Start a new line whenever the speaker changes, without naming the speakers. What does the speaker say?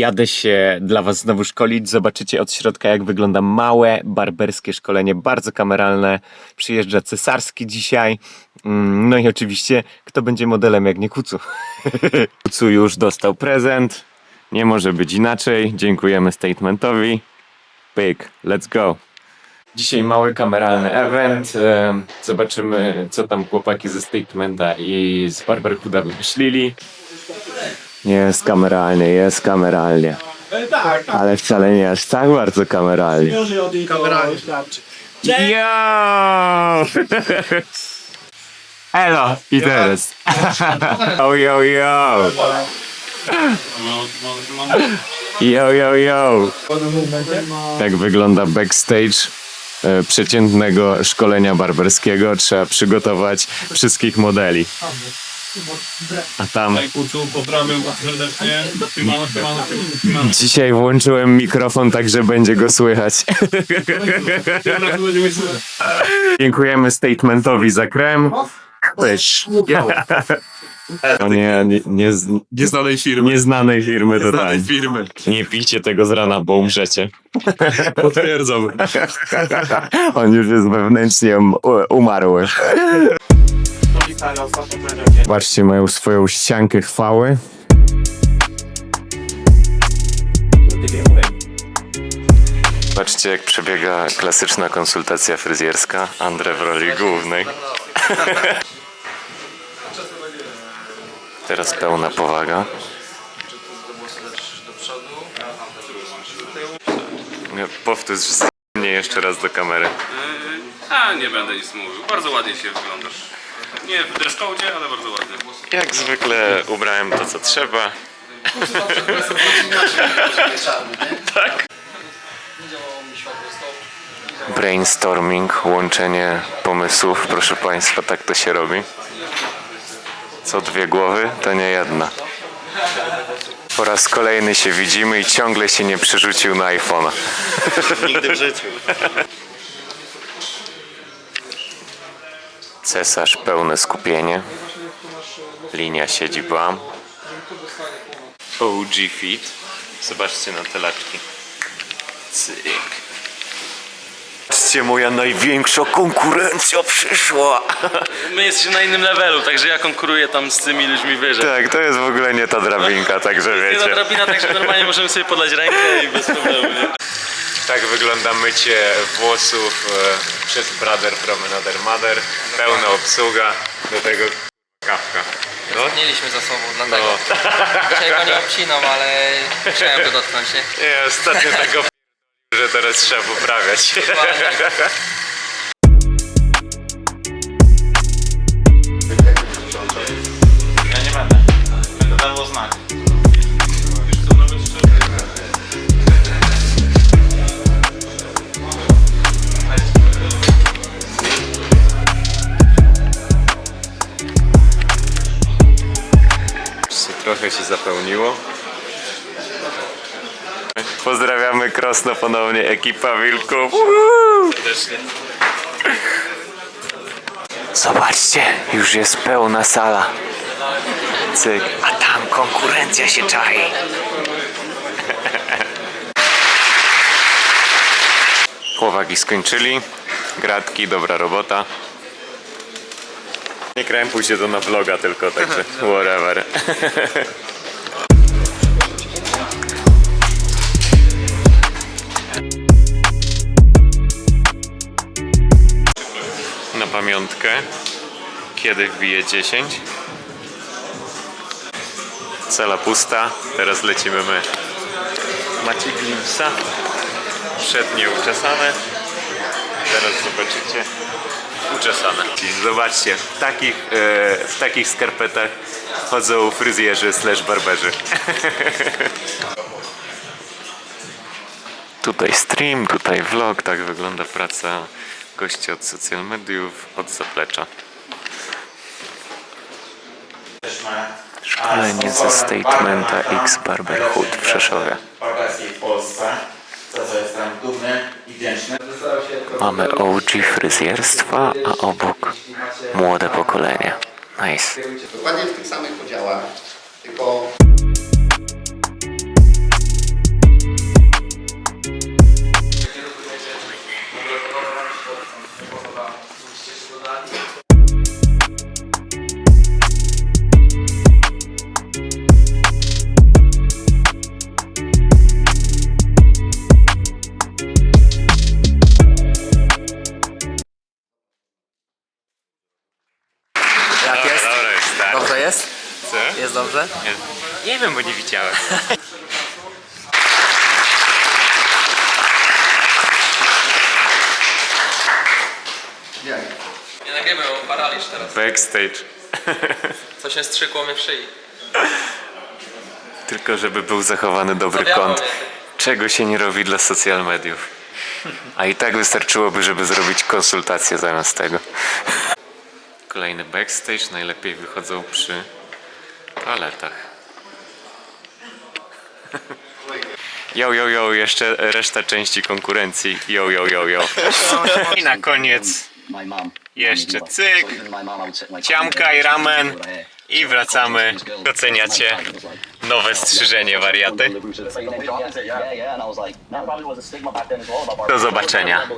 Jadę się dla Was znowu szkolić. Zobaczycie od środka, jak wygląda małe barberskie szkolenie, bardzo kameralne. Przyjeżdża cesarski dzisiaj. Mm, No i oczywiście, kto będzie modelem, jak nie Kucu? Kucu już dostał prezent. Nie może być inaczej. Dziękujemy statementowi. Pyk, let's go. Dzisiaj mały kameralny event. E, Zobaczymy, co tam chłopaki ze Statementa i z Barberhooda wymyślili. Jest kameralnie, jest kameralnie. Ale wcale nie aż tak bardzo kameralnie.
Kameralnie.
Yo! Elo! I teraz. Yo, yo, yo! Yo, yo, yo! Tak wygląda backstage e, przeciętnego szkolenia barberskiego. Trzeba przygotować wszystkich modeli. A tam
Kucu, pozdrawiam was serdecznie. Siemano, siemano, siemano.
dzisiaj włączyłem mikrofon, tak że będzie go słychać.
Teraz będziemy słyszeć.
Dziękujemy statementowi za krem. Pysz. O nie, nie, nie, z-
Nieznanej firmy.
nieznanej firmy totalnie.
firmy.
Nie pijcie tego z rana, bo umrzecie.
Potwierdzam.
On już jest wewnętrznie um- umarły. Patrzcie, mają swoją ściankę chwały. Patrzcie, jak przebiega klasyczna konsultacja fryzjerska. Andre w roli głównej. Teraz pełna powaga. Nie, Powtórz mnie jeszcze raz do kamery.
A, nie będę nic mówił. Bardzo ładnie się wyglądasz. Nie w dresscode, ale bardzo ładnie.
Jak zwykle ubrałem to, co trzeba. tak. Brainstorming, łączenie pomysłów, proszę Państwa, tak to się robi. Co dwie głowy, to nie jedna. Po raz kolejny się widzimy i ciągle się nie przerzucił na iPhone'a.
Nigdy w życiu.
Cesarz, pełne skupienie. Linia siedzi bam. OG Fit. Zobaczcie na te laczki. Cyk. Patrzcie, moja największa konkurencja przyszła.
My jesteśmy na innym levelu, także ja konkuruję tam z tymi ludźmi wyżej.
Tak, to jest w ogóle nie ta drabinka, także
Nie ta
wiecie.
drabina, także normalnie możemy sobie podać rękę i bez problemu. Nie?
Tak wygląda mycie włosów e, przez Brother from Another Mother. Pełna obsługa, do tego kawka. No,
Mieliśmy za sobą, dlatego dzisiaj go nie obcinam, ale chciałem go dotknąć, nie?
nie, ostatnio tego że teraz trzeba poprawiać.
Ja nie będę. Będę dawał znak.
Trochę się zapełniło. Pozdrawiamy Krosno ponownie, ekipa Wilków. Zobaczcie, już jest pełna sala. Cyk. A tam konkurencja się czai. Chłopaki skończyli. Gratki, dobra robota. Nie krępuj się to na vloga tylko, także whatever. Na pamiątkę, kiedy wbije 10. Cela pusta, teraz lecimy my. Macie glimpsa? Przednie uczesane. Teraz zobaczycie uczesane. Zobaczcie, w takich, e, w takich skarpetach chodzą fryzjerzy slash barberzy. tutaj stream, tutaj vlog, tak wygląda praca gościa od social mediów, od zaplecza. Szkolenie ze Statementa X Barberhood w Rzeszowie. Mamy OG fryzjerstwa, a obok młode pokolenie. Nice.
Dokładnie w tych samych podziałach, tylko
wiem, bo nie widziałem.
Nie nagrywaj, bo paraliż teraz.
Backstage.
Co się strzykło mnie w szyi.
Tylko żeby był zachowany dobry
Zawiało
kąt.
mnie.
Czego się nie robi dla social mediów. A i tak wystarczyłoby, żeby zrobić konsultację zamiast tego. Kolejny backstage. Najlepiej wychodzą przy toaletach. Yo, yo, yo, jeszcze reszta części konkurencji. Yo, yo, yo, yo. I na koniec jeszcze cyk, ciamka i ramen i wracamy. Doceniacie nowe strzyżenie wariaty. Do zobaczenia.